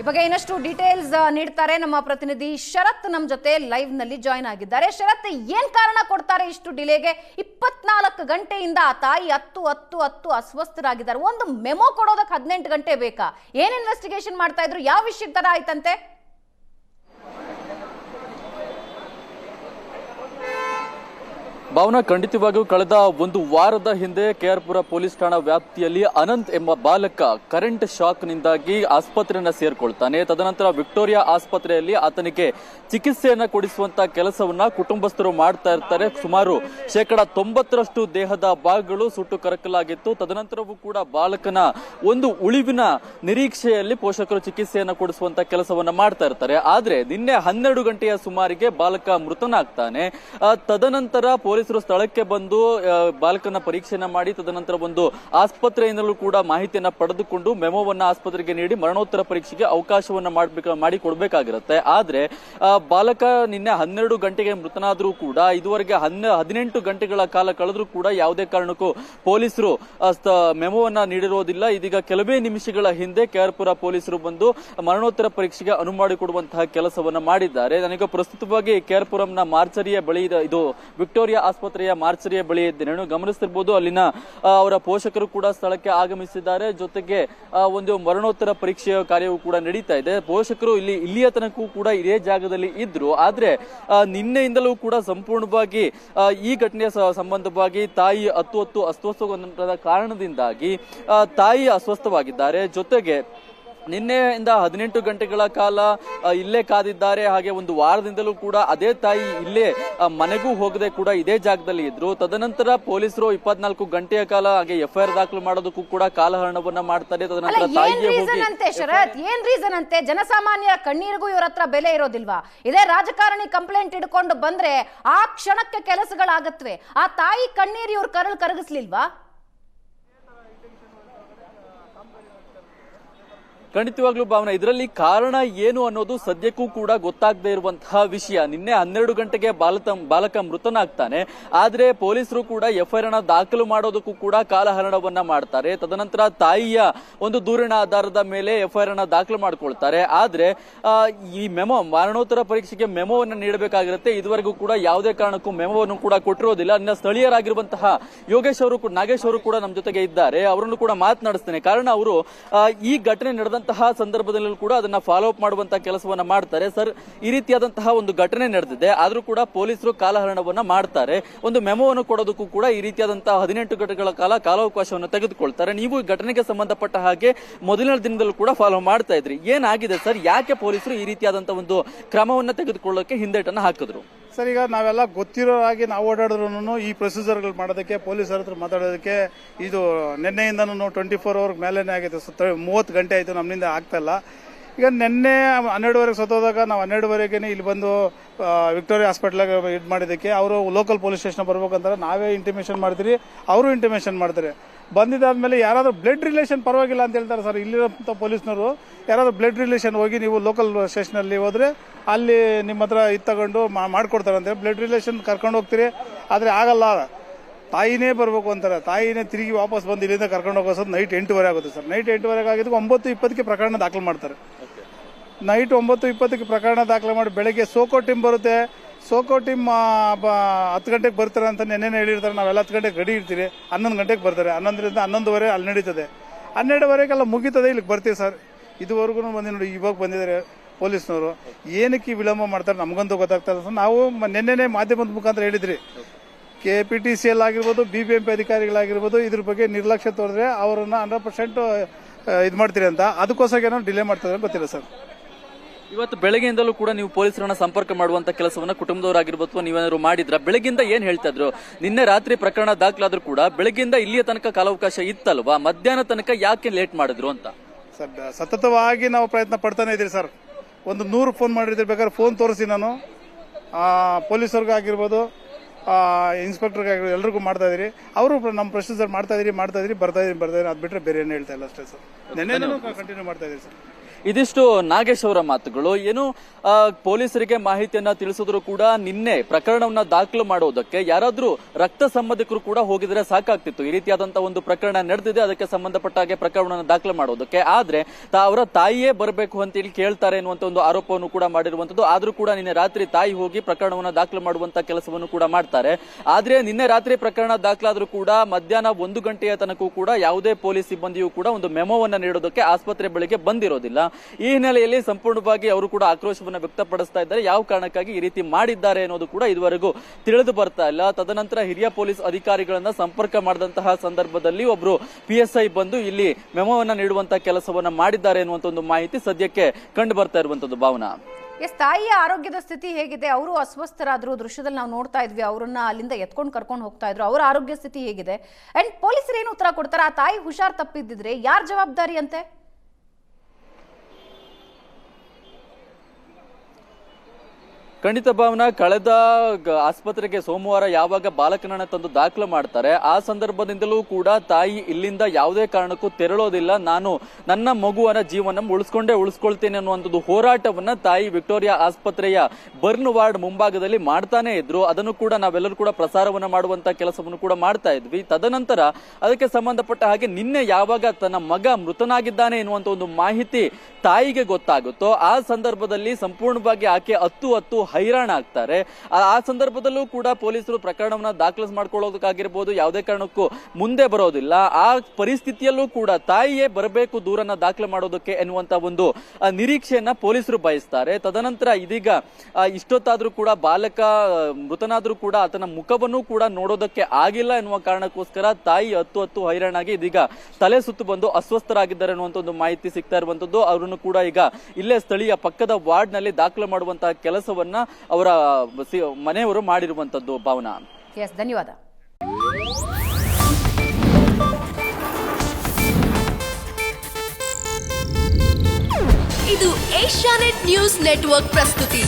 ಈ ಬಗ್ಗೆ ಇನ್ನಷ್ಟು ಡೀಟೇಲ್ಸ್ ನೀಡ್ತಾರೆ ನಮ್ಮ ಪ್ರತಿನಿಧಿ ಶರತ್ ನಮ್ಮ ಜೊತೆ ಲೈವ್ನಲ್ಲಿ ಜಾಯ್ನ್ ಆಗಿದ್ದಾರೆ. ಶರತ್, ಏನ್ ಕಾರಣ ಕೊಡ್ತಾರೆ ಇಷ್ಟು ಡಿಲೇಗೆ ಇಪ್ಪತ್ನಾಲ್ಕು ಗಂಟೆಯಿಂದ ಆ ತಾಯಿ ಹತ್ತು ಹತ್ತು ಹತ್ತು ಅಸ್ವಸ್ಥರಾಗಿದ್ದಾರೆ. ಒಂದು ಮೆಮೊ ಕೊಡೋದಕ್ಕೆ ಹದಿನೆಂಟು ಗಂಟೆ ಬೇಕಾ? ಏನ್ ಇನ್ವೆಸ್ಟಿಗೇಷನ್ ಮಾಡ್ತಾ ಇದ್ರು? ಯಾವ ವಿಷಯದ ತರ ಆಯ್ತಂತೆ? ಭಾವನಾ, ಖಂಡಿತವಾಗಿಯೂ ಕಳೆದ ಒಂದು ವಾರದ ಹಿಂದೆ ಕೆಆರ್ಪುರ ಪೊಲೀಸ್ ಠಾಣಾ ವ್ಯಾಪ್ತಿಯಲ್ಲಿ ಅನಂತ್ ಎಂಬ ಬಾಲಕ ಕರೆಂಟ್ ಶಾಕ್ ನಿಂದಾಗಿ ಆಸ್ಪತ್ರೆಯನ್ನ ಸೇರ್ಕೊಳ್ತಾನೆ. ತದನಂತರ ವಿಕ್ಟೋರಿಯಾ ಆಸ್ಪತ್ರೆಯಲ್ಲಿ ಆತನಿಗೆ ಚಿಕಿತ್ಸೆಯನ್ನ ಕೊಡಿಸುವಂತ ಕೆಲಸವನ್ನ ಕುಟುಂಬಸ್ಥರು ಮಾಡ್ತಾ ಇರ್ತಾರೆ. ಸುಮಾರು ಶೇಕಡ ತೊಂಬತ್ತರಷ್ಟು ದೇಹದ ಭಾಗಗಳು ಸುಟ್ಟು ಕರಕಲಾಗಿತ್ತು. ತದನಂತರವೂ ಕೂಡ ಬಾಲಕನ ಒಂದು ಉಳಿವಿನ ನಿರೀಕ್ಷೆಯಲ್ಲಿ ಪೋಷಕರು ಚಿಕಿತ್ಸೆಯನ್ನ ಕೊಡಿಸುವಂತ ಕೆಲಸವನ್ನ ಮಾಡ್ತಾ ಇರ್ತಾರೆ. ಆದ್ರೆ ನಿನ್ನೆ ಹನ್ನೆರಡು ಗಂಟೆಯ ಸುಮಾರಿಗೆ ಬಾಲಕ ಮೃತನಾಗ್ತಾನೆ. ತದನಂತರ ತದನಂತರ ಪೊಲೀಸರು ಸ್ಥಳಕ್ಕೆ ಬಂದು ಬಾಲಕನ ಪರೀಕ್ಷೆಯನ್ನ ಮಾಡಿ, ತದನಂತರ ಒಂದು ಆಸ್ಪತ್ರೆಯಿಂದಲೂ ಕೂಡ ಮಾಹಿತಿಯನ್ನ ಪಡೆದುಕೊಂಡು ಮೆಮೋವನ್ನ ಆಸ್ಪತ್ರೆಗೆ ನೀಡಿ ಮರಣೋತ್ತರ ಪರೀಕ್ಷೆಗೆ ಅವಕಾಶವನ್ನ ಮಾಡ್ಬೇಕು, ಮಾಡಿ ಕೊಡಬೇಕಾಗಿರುತ್ತೆ. ಆದ್ರೆ ಬಾಲಕ ನಿನ್ನೆ ಹನ್ನೆರಡು ಗಂಟೆಗೆ ಮೃತನಾದ್ರೂ ಕೂಡ, ಇದುವರೆಗೆ ಹನ್ನೆ, ಹದಿನೆಂಟು ಗಂಟೆಗಳ ಕಾಲ ಕಳೆದ್ರೂ ಕೂಡ ಯಾವುದೇ ಕಾರಣಕ್ಕೂ ಪೊಲೀಸರು ಮೆಮೋವನ್ನ ನೀಡಿರೋದಿಲ್ಲ. ಇದೀಗ ಕೆಲವೇ ನಿಮಿಷಗಳ ಹಿಂದೆ ಕೆಆರ್ಪುರ ಪೊಲೀಸರು ಬಂದು ಮರಣೋತ್ತರ ಪರೀಕ್ಷೆಗೆ ಅನುವು ಮಾಡಿಕೊಡುವಂತಹ ಕೆಲಸವನ್ನ ಮಾಡಿದ್ದಾರೆ. ನನಗೆ ಪ್ರಸ್ತುತವಾಗಿ ಕೆಆರ್ಪುರಂನ ಮಾರ್ಚರಿಯ ಬಳಿ ಇದು ವಿಕ್ಟೋರಿಯಾ ಆಸ್ಪತ್ರೆಯ ಮಾರ್ಚರಿಯ ಬಳಿ ಇದ್ದೇನೆ ನೀವು ಗಮನಿಸ್ತಿರ್ಬೋದು. ಅಲ್ಲಿನ ಅವರ ಪೋಷಕರು ಕೂಡ ಸ್ಥಳಕ್ಕೆ ಆಗಮಿಸಿದ್ದಾರೆ. ಜೊತೆಗೆ ಒಂದು ಮರಣೋತ್ತರ ಪರೀಕ್ಷೆಯ ಕಾರ್ಯವೂ ಕೂಡ ನಡೀತಾ ಇದೆ. ಪೋಷಕರು ಇಲ್ಲಿ, ಇಲ್ಲಿಯ ಕೂಡ ಇದೇ ಜಾಗದಲ್ಲಿ ಇದ್ರು. ಆದ್ರೆ ನಿನ್ನೆಯಿಂದಲೂ ಕೂಡ ಸಂಪೂರ್ಣವಾಗಿ ಈ ಘಟನೆಯ ಸಂಬಂಧವಾಗಿ ತಾಯಿ ಹತ್ತು ಹತ್ತು ಅಸ್ವಸ್ಥಗೊಂಡ ಕಾರಣದಿಂದಾಗಿ ತಾಯಿ ಅಸ್ವಸ್ಥವಾಗಿದ್ದಾರೆ. ಜೊತೆಗೆ ನಿನ್ನೆಯಿಂದ ಹದಿನೆಂಟು ಗಂಟೆಗಳ ಕಾಲ ಇಲ್ಲೇ ಕಾದಿದ್ದಾರೆ. ಹಾಗೆ ಒಂದು ವಾರದಿಂದಲೂ ಕೂಡ ಅದೇ ತಾಯಿ ಇಲ್ಲೇ ಮನೆಗೂ ಹೋಗದೆ ಕೂಡ ಇದೇ ಜಾಗದಲ್ಲಿ ಇದ್ರು. ತದನಂತರ ಪೊಲೀಸರು ಇಪ್ಪತ್ನಾಲ್ಕು ಗಂಟೆಯ ಕಾಲ ಹಾಗೆ ಎಫ್ಐಆರ್ ದಾಖಲು ಮಾಡೋದಕ್ಕೂ ಕೂಡ ಕಾಲಹರಣವನ್ನ ಮಾಡ್ತಾರೆ. ತದನಂತರ ಏನ್ ತಾಯಿಗೆ ಹೋಗಿ ರೀಸನ್ ಅಂತೆ ಶರತ್? ಏನ್ ರೀಸನ್ ಅಂತೆ? ಜನಸಾಮಾನ್ಯರ ಕಣ್ಣೀರಿಗೂ ಇವ್ರ ಹತ್ರ ಬೆಲೆ ಇರೋದಿಲ್ವಾ? ಇದೇ ರಾಜಕಾರಣಿ ಕಂಪ್ಲೇಂಟ್ ಹಿಡ್ಕೊಂಡು ಬಂದ್ರೆ ಆ ಕ್ಷಣಕ್ಕೆ ಕೆಲಸಗಳಾಗತ್ವೆ. ಆ ತಾಯಿ ಕಣ್ಣೀರು ಇವ್ರ ಕರಳು ಕರಗಿಸ್ಲಿಲ್ವಾ? ಖಂಡಿತವಾಗ್ಲೂ ಭಾವನ, ಇದರಲ್ಲಿ ಕಾರಣ ಏನು ಅನ್ನೋದು ಸದ್ಯಕ್ಕೂ ಕೂಡ ಗೊತ್ತಾಗದೇ ಇರುವಂತಹ ವಿಷಯ. ನಿನ್ನೆ ಹನ್ನೆರಡು ಗಂಟೆಗೆ ಬಾಲತ, ಬಾಲಕ ಮೃತನಾಗ್ತಾನೆ. ಆದ್ರೆ ಪೊಲೀಸರು ಕೂಡ ಎಫ್ಐಆರ್ ಅನ್ನ ದಾಖಲು ಮಾಡೋದಕ್ಕೂ ಕೂಡ ಕಾಲಹರಣವನ್ನ ಮಾಡ್ತಾರೆ. ತದನಂತರ ತಾಯಿಯ ಒಂದು ದೂರಿನ ಆಧಾರದ ಮೇಲೆ ಎಫ್ಐಆರ್ ಅನ್ನ ದಾಖಲು ಮಾಡ್ಕೊಳ್ತಾರೆ. ಆದ್ರೆ ಈ ಮೆಮೊ, ಮರಣೋತ್ತರ ಪರೀಕ್ಷೆಗೆ ಮೆಮೋವನ್ನು ನೀಡಬೇಕಾಗಿರುತ್ತೆ. ಇದುವರೆಗೂ ಕೂಡ ಯಾವುದೇ ಕಾರಣಕ್ಕೂ ಮೆಮೋವನ್ನು ಕೂಡ ಕೊಟ್ಟಿರೋದಿಲ್ಲ. ಅಲ್ಲಿನ ಸ್ಥಳೀಯರಾಗಿರುವಂತಹ ಯೋಗೇಶ್ ಅವರು, ನಾಗೇಶ್ ಅವರು ಕೂಡ ನಮ್ಮ ಜೊತೆಗೆ ಇದ್ದಾರೆ. ಅವರನ್ನು ಕೂಡ ಮಾತನಾಡಿಸ್ತೇನೆ. ಕಾರಣ ಅವರು ಈ ಘಟನೆ ನಡೆದಂತಹ ಸಂದರ್ಭದಲ್ಲೂ ಕೂಡ ಅದನ್ನ ಫಾಲೋ ಅಪ್ ಮಾಡುವಂತಹ ಕೆಲಸವನ್ನ ಮಾಡ್ತಾರೆ. ಸರ್, ಈ ರೀತಿಯಾದಂತಹ ಒಂದು ಘಟನೆ ನಡೆದಿದೆ. ಆದರೂ ಕೂಡ ಪೊಲೀಸರು ಕಾಲಹರಣವನ್ನ ಮಾಡ್ತಾರೆ. ಒಂದು ಮೆಮೋವನ್ನು ಕೊಡೋದಕ್ಕೂ ಕೂಡ ಈ ರೀತಿಯಾದಂತಹ ಹದಿನೆಂಟು ಗಂಟೆಗಳ ಕಾಲ ಕಾಲಾವಕಾಶವನ್ನು ತೆಗೆದುಕೊಳ್ತಾರೆ. ನೀವು ಈ ಘಟನೆಗೆ ಸಂಬಂಧಪಟ್ಟ ಹಾಗೆ ಮೊದಲನೇ ದಿನದಲ್ಲೂ ಕೂಡ ಫಾಲೋ ಮಾಡ್ತಾ ಇದ್ರಿ. ಏನಾಗಿದೆ ಸರ್? ಯಾಕೆ ಪೊಲೀಸರು ಈ ರೀತಿಯಾದಂತಹ ಒಂದು ಕ್ರಮವನ್ನ ತೆಗೆದುಕೊಳ್ಳೋಕೆ ಹಿಂದೇಟನ್ನು ಹಾಕಿದ್ರು? ಸರ್, ಈಗ ನಾವೆಲ್ಲ ಗೊತ್ತಿರೋ ಹಾಗೆ ನಾವು ಓಡಾಡಿದ್ರು ಈ ಪ್ರೊಸೀಜರ್ಗಳು ಮಾಡೋದಕ್ಕೆ, ಪೊಲೀಸರ ಹತ್ರ ಮಾತಾಡೋದಕ್ಕೆ ಇದು ನಿನ್ನೆಯಿಂದನೂ ಟ್ವೆಂಟಿ ಫೋರ್ ಅವರ್ ಮೇಲೇನೆ ಆಗಿದೆ ಸುತ್ತ ಮೂವತ್ತು ಗಂಟೆ ಆಯಿತು ನಮ್ಮಿಂದ ಆಗ್ತಾ ಇಲ್ಲ. ಈಗ ನಿನ್ನೆ ಹನ್ನೆರಡುವರೆಗೆ ಸತ್ತೋದಾಗ ನಾವು ಹನ್ನೆರಡುವರೆಗೆ ಇಲ್ಲಿ ಬಂದು ವಿಕ್ಟೋರಿಯಾ ಹಾಸ್ಪಿಟ್ಲಾಗ ಇದು ಮಾಡಿದ್ದಕ್ಕೆ, ಅವರು ಲೋಕಲ್ ಪೊಲೀಸ್ ಸ್ಟೇಷನ್ ಬರ್ಬೇಕಂತಾರೆ, ನಾವೇ ಇಂಟಿಮೇಷನ್ ಮಾಡ್ತೀರಿ, ಅವರು ಇಂಟಿಮೇಷನ್ ಮಾಡ್ತಾರೆ ಬಂದಿದ್ದಾದ್ಮೇಲೆ ಯಾರಾದರೂ ಬ್ಲಡ್ ರಿಲೇಷನ್ ಪರವಾಗಿಲ್ಲ ಅಂತ ಹೇಳ್ತಾರೆ ಸರ್. ಇಲ್ಲಿರೋಂಥ ಪೊಲೀಸ್ನವರು ಯಾರಾದರೂ ಬ್ಲಡ್ ರಿಲೇಷನ್ ಹೋಗಿ ನೀವು ಲೋಕಲ್ ಸ್ಟೇಷನಲ್ಲಿ ಹೋದರೆ ಅಲ್ಲಿ ನಿಮ್ಮ ಹತ್ರ ಇದು ತಗೊಂಡು ಮಾ- ಅಂತ ಬ್ಲಡ್ ರಿಲೇಷನ್ ಕರ್ಕೊಂಡು ಹೋಗ್ತೀರಿ ಆದರೆ ಆಗಲ್ಲ. ತಾಯಿನೇ ಬರಬೇಕು ಅಂತಾರೆ. ತಾಯಿನೇ ತಿರುಗಿ ವಾಪಸ್ ಬಂದು ಇಲ್ಲಿಂದ ಕರ್ಕೊಂಡು ಹೋಗೋದು ನೈಟ್ ಎಂಟುವರೆ ಆಗುತ್ತೆ ಸರ್. ನೈಟ್ ಎಂಟುವರೆಗೆ ಆಗಿದ್ದು ಒಂಬತ್ತು ಇಪ್ಪತ್ತಕ್ಕೆ ಪ್ರಕರಣ ದಾಖಲು ಮಾಡ್ತಾರೆ. ನೈಟ್ ಒಂಬತ್ತು ಇಪ್ಪತ್ತಕ್ಕೆ ಪ್ರಕರಣ ದಾಖಲೆ ಮಾಡಿ ಬೆಳಗ್ಗೆ ಸೋಕೋ ಟೀಮ್ ಬರುತ್ತೆ. ಸೋಕೋ ಟೀಮ್ ಹತ್ತು ಗಂಟೆಗೆ ಬರ್ತಾರೆ ಅಂತ ನೆನ್ನೆ ಹೇಳಿರ್ತಾರೆ. ನಾವೆಲ್ಲ ಹತ್ತು ಗಂಟೆಗೆ ರೆಡಿ ಇರ್ತೀರಿ. ಹನ್ನೊಂದು ಗಂಟೆಗೆ ಬರ್ತಾರೆ. ಹನ್ನೊಂದರಿಂದ ಹನ್ನೊಂದುವರೆ ಅಲ್ಲಿ ನಡೀತದೆ. ಹನ್ನೆರಡುವರೆಗೆಲ್ಲ ಮುಗೀತದೆ ಇಲ್ಲಿಗೆ ಬರ್ತೀವಿ ಸರ್. ಇದುವರೆಗೂ ಬಂದು ನೋಡಿ, ಇವಾಗ ಬಂದಿದ್ದಾರೆ ಪೊಲೀಸ್ನವರು. ಏನಕ್ಕೆ ವಿಳಂಬ ಮಾಡ್ತಾರೆ ನಮಗಂತೂ ಗೊತ್ತಾಗ್ತಾ ಇಲ್ಲ ಸರ್. ನಾವು ನೆನ್ನೆನೇ ಮಾಧ್ಯಮದ ಮುಖಾಂತರ ಹೇಳಿದ್ರಿ. K P T C L ಆಗಿರ್ಬೋದು ಬಿ ಬಿ ಎಂ ಪಿ ಅಧಿಕಾರಿಗಳಾಗಿರ್ಬೋದು, ಇದ್ರ ಬಗ್ಗೆ ನಿರ್ಲಕ್ಷ್ಯ ತೋರಿದ್ರೆ ಅವರನ್ನು ಹಂಡ್ರೆಡ್ ಪರ್ಸೆಂಟ್ ಇದು ಮಾಡ್ತೀರಿ ಅಂತ. ಅದಕ್ಕೋಸ್ಕರ ಏನೋ ಡಿಲೇ ಮಾಡ್ತಾರೆ ಗೊತ್ತಿಲ್ಲ ಸರ್. ಇವತ್ತು ಬೆಳಗ್ಗೆಯಿಂದಲೂ ಕೂಡ ನೀವು ಪೊಲೀಸರನ್ನ ಸಂಪರ್ಕ ಮಾಡುವಂತ ಕೆಲಸವನ್ನ ಕುಟುಂಬದವರಾಗಿರ್ಬೋದು ಅಥವಾ ನೀವೇನಾದ್ರು ಮಾಡಿದ್ರ? ಬೆಳಗ್ಗಿಂದ ಏನ್ ಹೇಳ್ತಾ ಇದ್ರು? ನಿನ್ನೆ ರಾತ್ರಿ ಪ್ರಕರಣ ದಾಖಲಾದ್ರೂ ಕೂಡ ಬೆಳಗ್ಗೆಯಿಂದ ಇಲ್ಲಿಯ ತನಕ ಕಾಲಾವಕಾಶ ಇತ್ತಲ್ವಾ? ಮಧ್ಯಾಹ್ನ ತನಕ ಯಾಕೆ ಲೇಟ್ ಮಾಡಿದ್ರು ಅಂತ? ಸರ್ ಸತತವಾಗಿ ನಾವು ಪ್ರಯತ್ನ ಪಡ್ತಾನೆ ಇದ್ದೀರಿ ಸರ್. ಒಂದು ನೂರು ಫೋನ್ ಮಾಡಿದ್ರೆ ಬೇಕಾದ್ರೆ ಫೋನ್ ತೋರಿಸಿ ನಾನು. ಪೊಲೀಸರ್ಗಾಗಿರ್ಬೋದು ಇನ್ಸ್ಪೆಕ್ಟರ್ಗಾಗಿರ್ಬೋದು ಎಲ್ರಿಗೂ ಮಾಡ್ತಾ ಇದ್ರಿ ಅವರು ನಮ್ಮ ಪ್ರೊಸೀಜರ್ ಮಾಡ್ತಾ ಇದ್ರಿ ಮಾಡ್ತಾ ಇದ್ರಿ ಬರ್ತಾ ಇದ್ರಿ ಬರ್ತಾ ಇದ್ರಿ ಅದು ಬಿಟ್ಟರೆ ಬೇರೆ ಏನು ಹೇಳ್ತಾ ಇಲ್ಲ ಅಷ್ಟೇ ಸರ್. ನೆನ್ನೆ ಕಂಟಿನ್ಯೂ ಮಾಡ್ತಾ ಇದ್ದೀರಿ ಸರ್. ಇದಿಷ್ಟು ನಾಗೇಶ್ ಅವರ ಮಾತುಗಳು. ಏನು ಪೊಲೀಸರಿಗೆ ಮಾಹಿತಿಯನ್ನ ತಿಳಿಸಿದ್ರು ಕೂಡ ನಿನ್ನೆ ಪ್ರಕರಣವನ್ನ ದಾಖಲು ಮಾಡುವುದಕ್ಕೆ ಯಾರಾದ್ರೂ ರಕ್ತ ಸಂಬಂಧಿಕರು ಕೂಡ ಹೋಗಿದ್ರೆ ಸಾಕಾಗ್ತಿತ್ತು. ಈ ರೀತಿಯಾದಂತಹ ಒಂದು ಪ್ರಕರಣ ನಡೆದಿದೆ, ಅದಕ್ಕೆ ಸಂಬಂಧಪಟ್ಟ ಹಾಗೆ ಪ್ರಕರಣವನ್ನು ದಾಖಲು ಮಾಡುವುದಕ್ಕೆ ಆದ್ರೆ ಅವರ ತಾಯಿಯೇ ಬರಬೇಕು ಅಂತೇಳಿ ಕೇಳ್ತಾರೆ ಎನ್ನುವಂತ ಒಂದು ಆರೋಪವನ್ನು ಕೂಡ ಮಾಡಿರುವಂತದ್ದು. ಆದ್ರೂ ಕೂಡ ನಿನ್ನೆ ರಾತ್ರಿ ತಾಯಿ ಹೋಗಿ ಪ್ರಕರಣವನ್ನು ದಾಖಲು ಮಾಡುವಂತ ಕೆಲಸವನ್ನು ಕೂಡ ಮಾಡ್ತಾರೆ. ಆದ್ರೆ, ನಿನ್ನೆ ರಾತ್ರಿ ಪ್ರಕರಣ ದಾಖಲಾದ್ರೂ ಕೂಡ ಮಧ್ಯಾಹ್ನ ಒಂದು ಗಂಟೆಯ ತನಕ ಕೂಡ ಯಾವುದೇ ಪೊಲೀಸ್ ಸಿಬ್ಬಂದಿಯು ಕೂಡ ಒಂದು ಮೆಮೋವನ್ನ ನೀಡೋದಕ್ಕೆ ಆಸ್ಪತ್ರೆ ಬಳಿಗೆ ಬಂದಿರೋದಿಲ್ಲ. ಈ ಹಿನ್ನೆಲೆಯಲ್ಲಿ ಸಂಪೂರ್ಣವಾಗಿ ಅವರು ಕೂಡ ಆಕ್ರೋಶವನ್ನ ವ್ಯಕ್ತಪಡಿಸ್ತಾ ಇದ್ದಾರೆ. ಯಾವ ಕಾರಣಕ್ಕಾಗಿ ಈ ರೀತಿ ಮಾಡಿದ್ದಾರೆ ಅನ್ನೋದು ಕೂಡ ಇದುವರೆಗೂ ತಿಳಿದು ಬರ್ತಾ ಇಲ್ಲ. ತದನಂತರ ಹಿರಿಯ ಪೊಲೀಸ್ ಅಧಿಕಾರಿಗಳನ್ನ ಸಂಪರ್ಕ ಮಾಡಿದಂತಹ ಸಂದರ್ಭದಲ್ಲಿ ಒಬ್ರು ಪಿ ಬಂದು ಇಲ್ಲಿ ಮೆಮೋವನ್ನ ನೀಡುವಂತಹ ಕೆಲಸವನ್ನ ಮಾಡಿದ್ದಾರೆ ಅನ್ನುವಂತ ಒಂದು ಮಾಹಿತಿ ಸದ್ಯಕ್ಕೆ ಕಂಡು ಬರ್ತಾ ಇರುವಂತದ್ದು. ಭಾವನಾ. ಎಸ್, ತಾಯಿಯ ಆರೋಗ್ಯದ ಸ್ಥಿತಿ ಹೇಗಿದೆ? ಅವರು ಅಸ್ವಸ್ಥರಾದ್ರು, ದೃಶ್ಯದಲ್ಲಿ ನಾವು ನೋಡ್ತಾ ಇದ್ವಿ, ಅವರನ್ನ ಅಲ್ಲಿಂದ ಎತ್ಕೊಂಡು ಕರ್ಕೊಂಡು ಹೋಗ್ತಾ ಇದ್ರು. ಅವರ ಆರೋಗ್ಯ ಸ್ಥಿತಿ ಹೇಗಿದೆ? ಅಂಡ್ ಪೊಲೀಸರು ಏನು ಉತ್ತರ ಕೊಡ್ತಾರೆ? ಆ ತಾಯಿ ಹುಷಾರ್ ತಪ್ಪಿದ್ದಿದ್ರೆ ಯಾರ ಜವಾಬ್ದಾರಿ ಅಂತೆ? ಖಂಡಿತ ಭಾವನ, ಕಳೆದ ಆಸ್ಪತ್ರೆಗೆ ಸೋಮವಾರ ಯಾವಾಗ ಬಾಲಕನನ್ನ ತಂದು ದಾಖಲು ಮಾಡ್ತಾರೆ, ಆ ಸಂದರ್ಭದಿಂದಲೂ ಕೂಡ ತಾಯಿ ಇಲ್ಲಿಂದ ಯಾವುದೇ ಕಾರಣಕ್ಕೂ ತೆರಳೋದಿಲ್ಲ. ನಾನು ನನ್ನ ಮಗುವನ ಜೀವನ ಉಳಿಸ್ಕೊಂಡೇ ಉಳಿಸ್ಕೊಳ್ತೇನೆ ಅನ್ನುವಂಥದ್ದು ಹೋರಾಟವನ್ನ ತಾಯಿ ವಿಕ್ಟೋರಿಯಾ ಆಸ್ಪತ್ರೆಯ ಬರ್ನ್ ವಾರ್ಡ್ ಮುಂಭಾಗದಲ್ಲಿ ಮಾಡ್ತಾನೆ ಇದ್ರು. ಅದನ್ನು ಕೂಡ ನಾವೆಲ್ಲರೂ ಕೂಡ ಪ್ರಸಾರವನ್ನ ಮಾಡುವಂತ ಕೆಲಸವನ್ನು ಕೂಡ ಮಾಡ್ತಾ ಇದ್ವಿ. ತದನಂತರ ಅದಕ್ಕೆ ಸಂಬಂಧಪಟ್ಟ ಹಾಗೆ ನಿನ್ನೆ ಯಾವಾಗ ತನ್ನ ಮಗ ಮೃತನಾಗಿದ್ದಾನೆ ಎನ್ನುವಂತ ಒಂದು ಮಾಹಿತಿ ತಾಯಿಗೆ ಗೊತ್ತಾಗುತ್ತೋ, ಆ ಸಂದರ್ಭದಲ್ಲಿ ಸಂಪೂರ್ಣವಾಗಿ ಆಕೆ ಹತ್ತು ಹತ್ತು ಹೈರಾಣ ಆಗ್ತಾರೆ. ಆ ಸಂದರ್ಭದಲ್ಲೂ ಕೂಡ ಪೊಲೀಸರು ಪ್ರಕರಣವನ್ನ ದಾಖಲಿಸ್ ಮಾಡ್ಕೊಳ್ಳೋದಕ್ಕಾಗಿರ್ಬೋದು, ಯಾವುದೇ ಕಾರಣಕ್ಕೂ ಮುಂದೆ ಬರೋದಿಲ್ಲ. ಆ ಪರಿಸ್ಥಿತಿಯಲ್ಲೂ ಕೂಡ ತಾಯಿಯೇ ಬರಬೇಕು ದೂರನ್ನ ದಾಖಲೆ ಮಾಡೋದಕ್ಕೆ ಎನ್ನುವಂತ ಒಂದು ನಿರೀಕ್ಷೆಯನ್ನ ಪೊಲೀಸರು ಬಯಸ್ತಾರೆ. ತದನಂತರ ಇದೀಗ ಇಷ್ಟೊತ್ತಾದ್ರೂ ಕೂಡ ಬಾಲಕ, ಮೃತನಾದ್ರೂ ಕೂಡ ಆತನ ಮುಖವನ್ನು ಕೂಡ ನೋಡೋದಕ್ಕೆ ಆಗಿಲ್ಲ ಎನ್ನುವ ಕಾರಣಕ್ಕೋಸ್ಕರ ತಾಯಿ ಹತ್ತು ಹತ್ತು ಹೈರಾಣಾಗಿ ಇದೀಗ ತಲೆ ಸುತ್ತು ಬಂದು ಅಸ್ವಸ್ಥರಾಗಿದ್ದಾರೆ ಅನ್ನುವಂತ ಒಂದು ಮಾಹಿತಿ ಸಿಗ್ತಾ ಇರುವಂತದ್ದು. ಅವರನ್ನು ಕೂಡ ಈಗ ಇಲ್ಲೇ ಸ್ಥಳೀಯ ಪಕ್ಕದ ವಾರ್ಡ್ನಲ್ಲಿ ದಾಖಲು ಮಾಡುವಂತಹ ಕೆಲಸವನ್ನ ಅವರ ಮನೆಯವರು ಮಾಡಿರುವಂತದ್ದು ಭಾವನಾ. ಎಸ್ ಧನ್ಯವಾದ. ಇದು ಏಷ್ಯಾನೆಟ್ ನ್ಯೂಸ್ ನೆಟ್ವರ್ಕ್ ಪ್ರಸ್ತುತಿ.